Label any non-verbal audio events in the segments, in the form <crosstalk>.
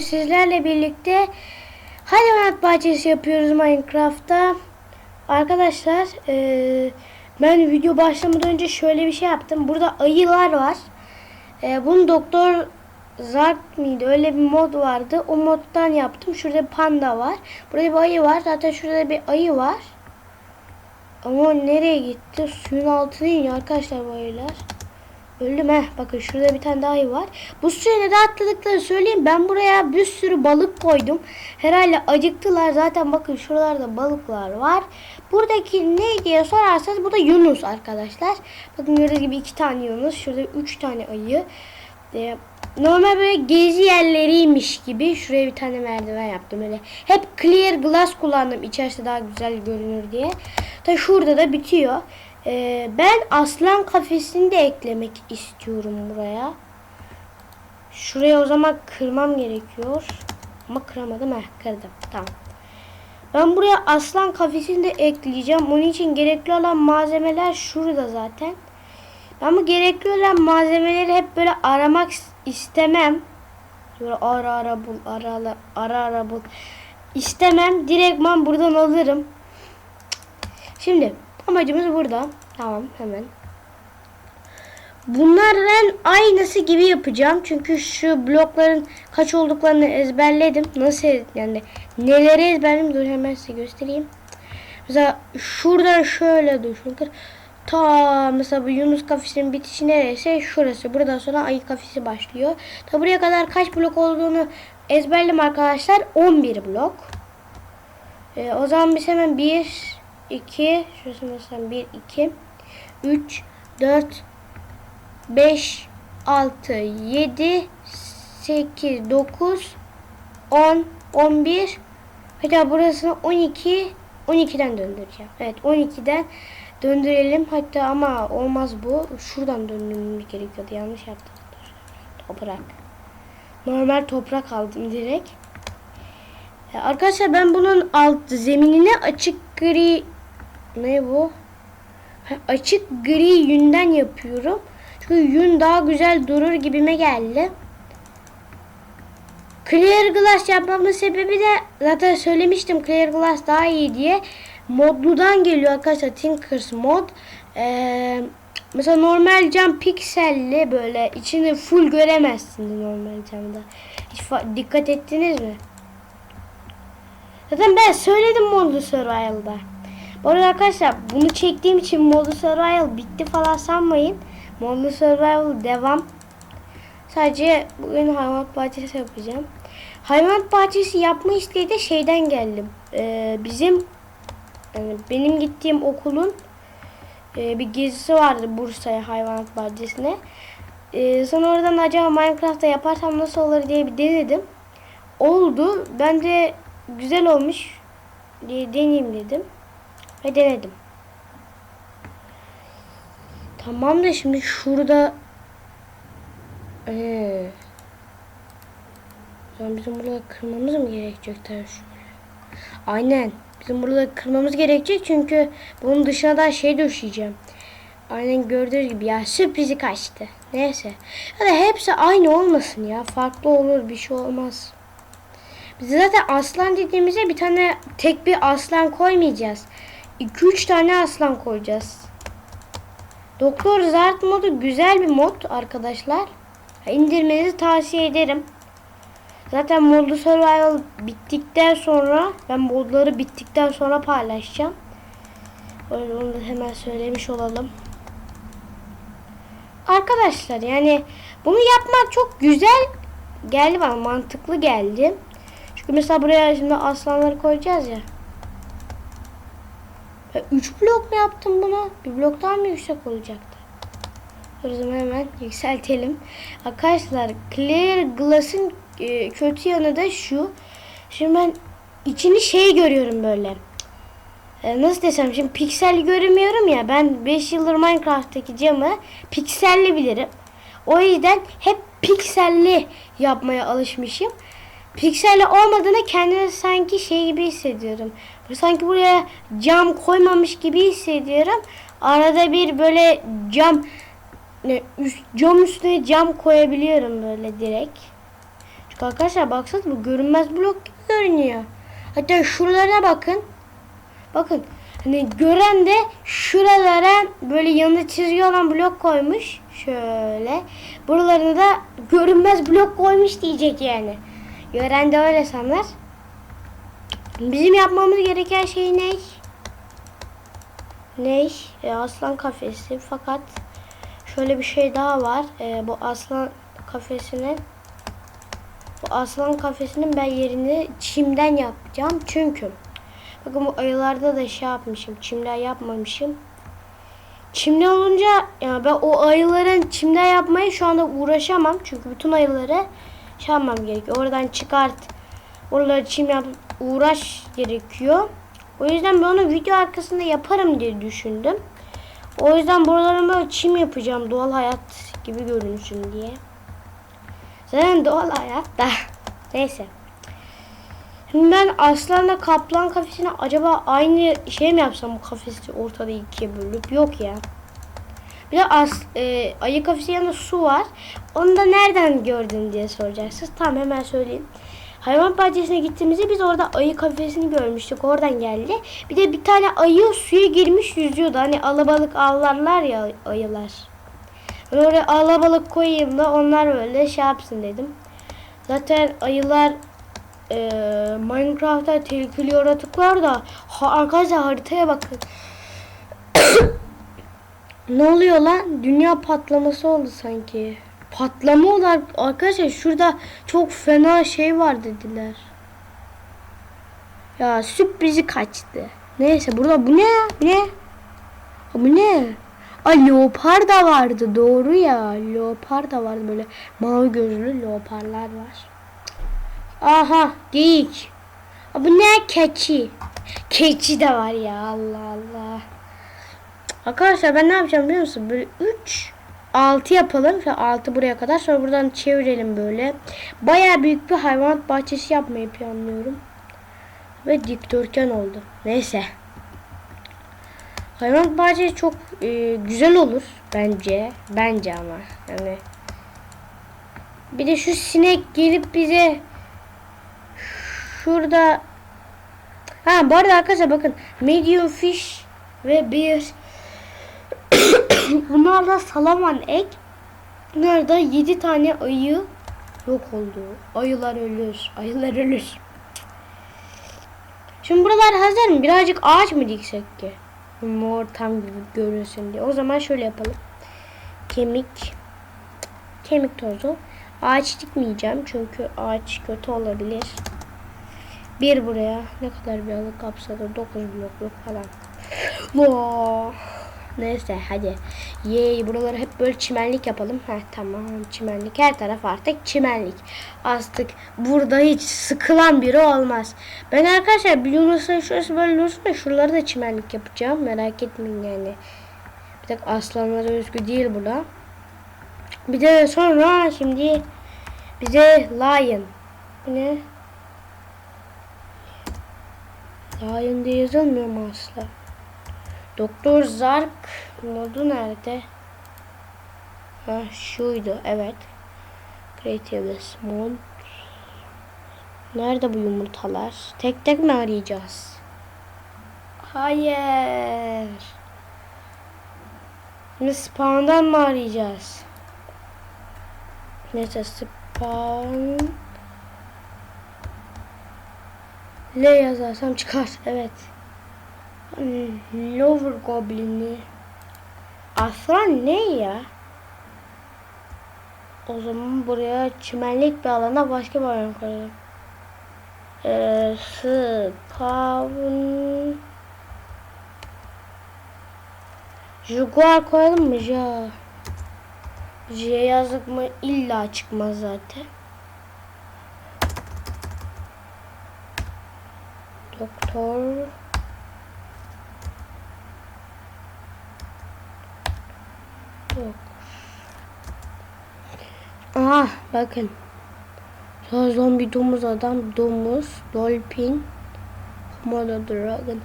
sizlerle birlikte hayvanat bahçesi yapıyoruz Minecraft'ta. Arkadaşlar eee, ben video başlamadan önce şöyle bir şey yaptım. Burada ayılar var. Eee bunu Doktor Zark mıydı? Öyle bir mod vardı. O moddan yaptım. Şurada panda var. Burada bir ayı var. Zaten şurada bir ayı var. Ama nereye gitti? Suyun altına iniyor arkadaşlar bu ayılar. Öldüm heh. Bakın şurada bir tane daha ayı var. Bu suya neden atladıklarını söyleyeyim. Ben buraya bir sürü balık koydum. Herhalde acıktılar. Zaten bakın şuralarda balıklar var. Buradaki ne diye sorarsanız bu da Yunus arkadaşlar. Bakın gördüğünüz gibi iki tane Yunus. Şurada üç tane ayı. Ee, normal böyle gezi yerleriymiş gibi şuraya bir tane merdiven yaptım öyle. Hep clear glass kullandım içerisi daha güzel görünür diye. Ta şurada da bitiyor. Ee, ben aslan kafesini de eklemek istiyorum buraya. Şuraya o zaman kırmam gerekiyor. Ama kıramadım. Heh kırdım. Tamam. Ben buraya aslan kafesini de ekleyeceğim. Onun için gerekli olan malzemeler şurada zaten. Ben bu gerekli olan malzemeleri hep böyle aramak istemem. Böyle ara ara bul, ara ara, ara, ara bul. İstemem. Direktman buradan alırım. Şimdi amacımız burada. Tamam hemen. Bunların aynısı gibi yapacağım. Çünkü şu blokların kaç olduklarını ezberledim. Nasıl yani neleri ezberledim dur hemen size göstereyim. Mesela şuradan şöyle düşün. Ta mesela bu Yunus kafesinin bitişi neresi? Şurası. Buradan sonra ayı kafesi başlıyor. Ta buraya kadar kaç blok olduğunu ezberledim arkadaşlar. 11 blok. Ee, o zaman biz hemen 1 2 şurası mesela 1 2 3 4 5 6 7 8 9 10 11 hatta burasını 12 12'den döndüreceğim. Evet 12'den döndürelim. Hatta ama olmaz bu. Şuradan döndürmemiz gerekiyordu. Yanlış yaptım. Toprak. Normal toprak aldım direkt. Ya Arkadaşlar ben bunun alt zeminine açık gri ne bu? Açık gri yünden yapıyorum. Çünkü yün daha güzel durur gibime geldi. Clear Glass yapmamın sebebi de zaten söylemiştim Clear Glass daha iyi diye. Modludan geliyor arkadaşlar Tinkers mod. Ee, mesela normal cam pikselli böyle içini full göremezsiniz normal camda. Hiç dikkat ettiniz mi? Zaten ben söyledim Modlu Survival'da. Bu arada arkadaşlar bunu çektiğim için Modlu Survival bitti falan sanmayın. Modlu Survival devam. Sadece bugün hayvanat bahçesi yapacağım. Hayvanat bahçesi yapma isteği de şeyden geldi. Ee, bizim yani benim gittiğim okulun e, bir gezisi vardı Bursa'ya hayvanat bahçesine. Ee, sonra oradan acaba Minecraft'ta yaparsam nasıl olur diye bir denedim. Oldu. Ben de güzel olmuş diye deneyeyim dedim. Ve denedim. Tamam da şimdi şurada ee, zaman bizim burada kırmamız mı gerekecek. Aynen. Bizim burada kırmamız gerekecek çünkü bunun dışına da şey döşeyeceğim. Aynen gördüğünüz gibi ya sürprizi kaçtı. Neyse. Ya da hepsi aynı olmasın ya. Farklı olur bir şey olmaz. Biz zaten aslan dediğimizde bir tane tek bir aslan koymayacağız. 2-3 tane aslan koyacağız. Doktor Zart modu güzel bir mod arkadaşlar. İndirmenizi tavsiye ederim. Zaten modlu survival bittikten sonra ben modları bittikten sonra paylaşacağım. Onu da hemen söylemiş olalım. Arkadaşlar yani bunu yapmak çok güzel geldi bana mantıklı geldi. Çünkü mesela buraya şimdi aslanları koyacağız ya. 3 blok mu yaptım bunu? Bir blok daha mı yüksek olacaktı? O zaman hemen yükseltelim. Arkadaşlar Clear Glass'ın e, kötü yanı da şu. Şimdi ben içini şey görüyorum böyle. E, nasıl desem şimdi pikselli göremiyorum ya. Ben 5 yıldır Minecraft'taki camı pikselli bilirim. O yüzden hep pikselli yapmaya alışmışım. Pikselli olmadığında kendimi sanki şey gibi hissediyorum. Sanki buraya cam koymamış gibi hissediyorum. Arada bir böyle cam üst, cam üstüne cam koyabiliyorum böyle direkt. Arkadaşlar baksanız bu görünmez blok gibi görünüyor. Hatta şuralara bakın. Bakın. Hani gören de şuralara böyle yanında çizgi olan blok koymuş. Şöyle. Buralarına da görünmez blok koymuş diyecek yani. Gören de öyle sanır. Bizim yapmamız gereken şey ne? Ne? E, aslan kafesi. Fakat şöyle bir şey daha var. E, bu aslan kafesinin bu aslan kafesinin ben yerini çimden yapacağım. Çünkü bakın bu ayılarda da şey yapmışım. Çimden yapmamışım. Çimden olunca yani ben o ayıların çimden yapmaya şu anda uğraşamam. Çünkü bütün ayıları şey yapmam gerekiyor. Oradan çıkart. Oraları çim yap uğraş gerekiyor. O yüzden ben onu video arkasında yaparım diye düşündüm. O yüzden buralarına böyle çim yapacağım doğal hayat gibi görünsün diye. Zaten doğal hayat da. <laughs> Neyse. Şimdi ben aslanla kaplan kafesine acaba aynı şey mi yapsam bu kafesi ortada ikiye bölüp yok ya. Bir de as, e, ayı kafesi yanında su var. Onu da nereden gördün diye soracaksınız. Tamam hemen söyleyeyim. Hayvan bahçesine gittiğimizde biz orada ayı kafesini görmüştük. Oradan geldi. Bir de bir tane ayı suya girmiş yüzüyordu. Hani alabalık avlarlar ya ayılar. Ben oraya alabalık koyayım da onlar böyle şey yapsın dedim. Zaten ayılar e, Minecraft'ta tehlikeli yaratıklar da ha, arkadaşlar haritaya bakın. Ne oluyor lan? Dünya patlaması oldu sanki. Patlama oldu ar- arkadaşlar. Şurada çok fena şey var dediler. Ya sürprizi kaçtı. Neyse burada bu ne? Bu ne? Bu ne? Aa leopar da vardı doğru ya. Leopar da vardı böyle mavi gözlü leoparlar var. Aha geyik. Aa, bu ne? Keçi. Keçi de var ya Allah Allah. Arkadaşlar ben ne yapacağım biliyor musun? Böyle 3 6 yapalım. Şu 6 buraya kadar. Sonra buradan çevirelim böyle. Baya büyük bir hayvanat bahçesi yapmayı planlıyorum. Ve dikdörtgen oldu. Neyse. Hayvanat bahçesi çok e, güzel olur bence. Bence ama yani. Bir de şu sinek gelip bize şurada Ha bu arada arkadaşlar bakın medium fish ve bir bunlarla salaman ek Bunlarda 7 tane ayı yok oldu. Ayılar ölür. Ayılar ölür. Şimdi buralar hazır mı? Birazcık ağaç mı diksek ki? Mor tam gibi görünsün diye. O zaman şöyle yapalım. Kemik. Kemik tozu. Ağaç dikmeyeceğim çünkü ağaç kötü olabilir. Bir buraya ne kadar bir alık kapsadı? 9 blokluk falan. Vaa. Neyse hadi. Yey buraları hep böyle çimenlik yapalım. Heh tamam çimenlik. Her taraf artık çimenlik. Artık burada hiç sıkılan biri olmaz. Ben arkadaşlar biliyorsunuz şurası böyle olsun da şuraları da çimenlik yapacağım. Merak etmeyin yani. Bir tek aslanlara özgü değil bu da. Bir de sonra şimdi bize lion. Bu ne? Lion diye yazılmıyor mu asla? Doktor Zark modu nerede? Ha şuydu evet. Creativeness mod. Nerede bu yumurtalar? Tek tek mi arayacağız? Hayır. Şimdi spawn'dan mı arayacağız? Neyse spawn. L yazarsam çıkar. Evet. Lower Goblin'i. Aslan ne ya? O zaman buraya çimenlik bir alana başka bir alan koyalım. Ee, spawn. Jaguar koyalım mı? Ja. J yazdık mı illa çıkmaz zaten. Doktor. Yok. Aha bakın. Sonra zombi domuz adam domuz dolphin komodo dragon.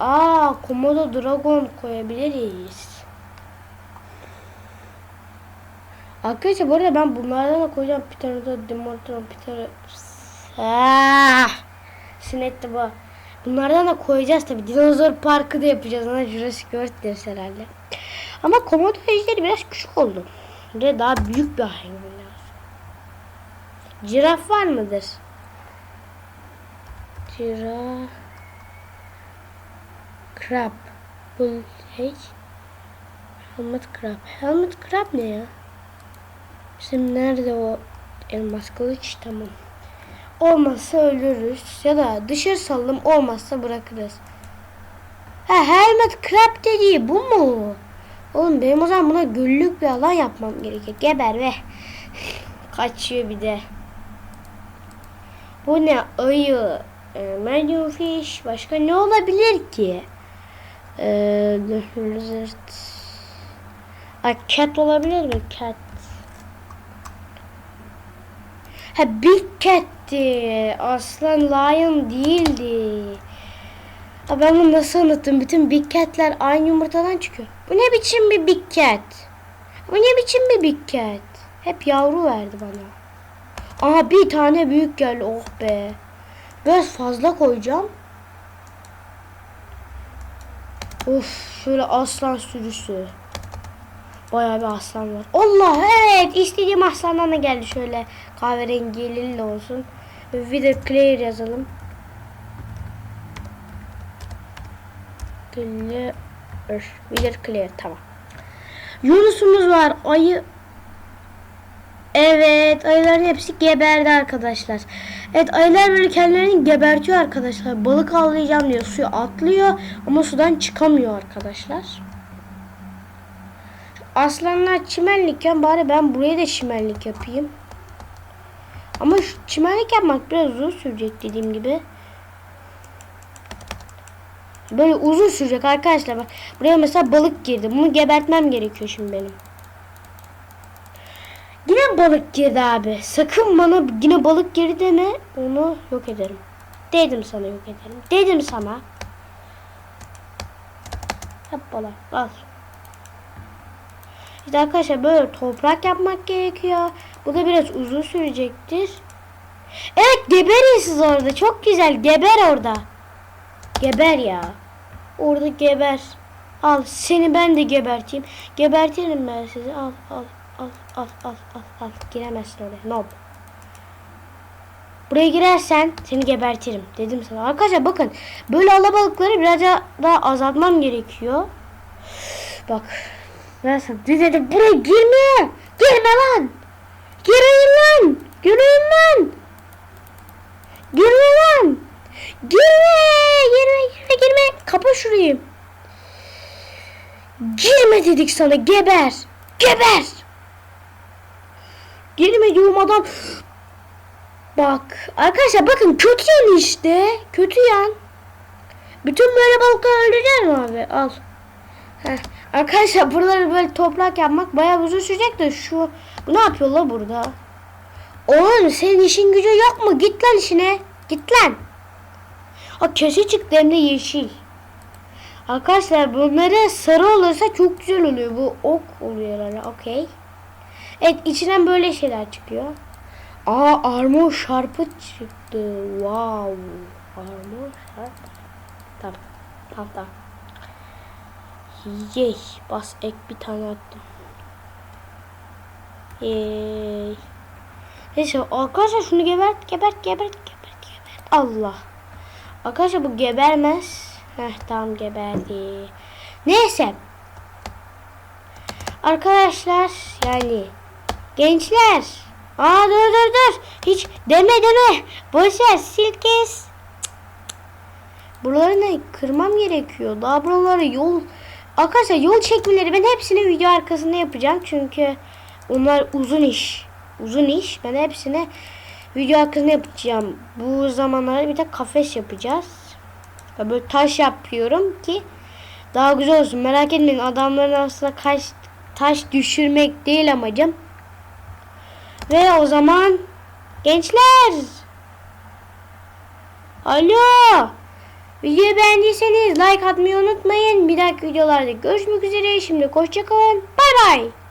Aa komodo dragon koyabiliriz. Arkadaşlar bu arada ben bunlardan da koyacağım. Bir tane de Demonstron, bir tane... Ah! Sinetti bu. Bunlardan da koyacağız tabi. Dinozor Parkı da yapacağız. Ona Jurassic World deriz herhalde. Ama komodo ejderi biraz küçük oldu. Ve daha büyük bir hayvan. Ciraf var mıdır? Ciraf. Crab. Bull hey. Helmet crab. Helmet crab ne ya? Bizim nerede o elmas kılıç? Tamam. Olmazsa ölürüz. Ya da dışarı saldım olmazsa bırakırız. Ha helmet crab dediği bu mu? Oğlum benim o zaman buna güllük bir alan yapmam gerekiyor. Geber ve <laughs> kaçıyor bir de. Bu ne? Ayı. E, medium fish. Başka ne olabilir ki? Eee lizard. Ay cat olabilir mi? Cat. Ha big cat'ti. Aslan lion değildi. Ha, ben bunu nasıl unuttum? Bütün big cat'ler aynı yumurtadan çıkıyor. Bu ne biçim bir big cat? Bu ne biçim bir big cat? Hep yavru verdi bana. Aha bir tane büyük geldi. Oh be. Biraz fazla koyacağım. Of şöyle aslan sürüsü. Bayağı bir aslan var. Allah evet istediğim aslandan da geldi şöyle kahverengi lila olsun. Wither clear yazalım. Clear. Wither clear tamam. Yunus'umuz var. Ayı Evet ayıların hepsi geberdi arkadaşlar. Evet ayılar böyle kendilerini gebertiyor arkadaşlar. Balık avlayacağım diyor suya atlıyor ama sudan çıkamıyor arkadaşlar. Aslanlar çimenlikken bari ben buraya da çimenlik yapayım. Ama şu çimenlik yapmak biraz uzun sürecek dediğim gibi. Böyle uzun sürecek arkadaşlar. Bak buraya mesela balık girdi. Bunu gebertmem gerekiyor şimdi benim. Yine balık girdi abi. Sakın bana yine balık girdi deme. Onu yok ederim. Dedim sana yok ederim. Dedim sana. Hep balık. Al. İşte arkadaşlar böyle toprak yapmak gerekiyor. Bu da biraz uzun sürecektir. Evet geberin siz orada. Çok güzel. Geber orada. Geber ya. Orada geber. Al seni ben de geberteyim. Gebertirim ben sizi. Al al al al al al al. Giremezsin oraya. Nob. Buraya girersen seni gebertirim dedim sana. Arkadaşlar bakın böyle alabalıkları biraz daha azaltmam gerekiyor. Bak. Sana dedim buraya girme. Girme lan. Gireyim lan. Gireyim lan. Girme lan. Girme. Girme girme girme. Kapa şurayı. Girme dedik sana geber. Geber. Girme diyorum adam. Bak arkadaşlar bakın kötü yan işte. Kötü yan. Bütün böyle balıkları öldüreceğiz mi abi? Al. Heh. Arkadaşlar buraları böyle toprak yapmak bayağı uzun sürecek de şu bu ne yapıyor la burada? Oğlum senin işin gücü yok mu? Git lan işine. Git lan. O köşe çıktı hem de yeşil. Arkadaşlar bunları sarı olursa çok güzel oluyor. Bu ok oluyor herhalde. Okey. Evet içinden böyle şeyler çıkıyor. Aa armor şarpı çıktı. Wow. Armor şarpı. Tamam. Tamam tamam. Yey. Bas ek bir tane attım. Yey. Neyse arkadaşlar şunu gebert gebert gebert gebert gebert. Allah. Arkadaşlar bu gebermez. Heh tamam geberdi. Neyse. Arkadaşlar yani gençler. Aa dur dur dur. Hiç deme deme. Boşver silkes. Buralarını kırmam gerekiyor. Daha buraları yol Arkadaşlar yol çekmeleri ben hepsini video arkasında yapacağım. Çünkü onlar uzun iş. Uzun iş. Ben hepsini video arkasında yapacağım. Bu zamanlarda bir de kafes yapacağız. Böyle taş yapıyorum ki daha güzel olsun. Merak etmeyin adamların aslında kaç taş düşürmek değil amacım. Ve o zaman gençler Alo Videoyu beğendiyseniz like atmayı unutmayın. Bir dahaki videolarda görüşmek üzere. Şimdi hoşçakalın. Bay bay.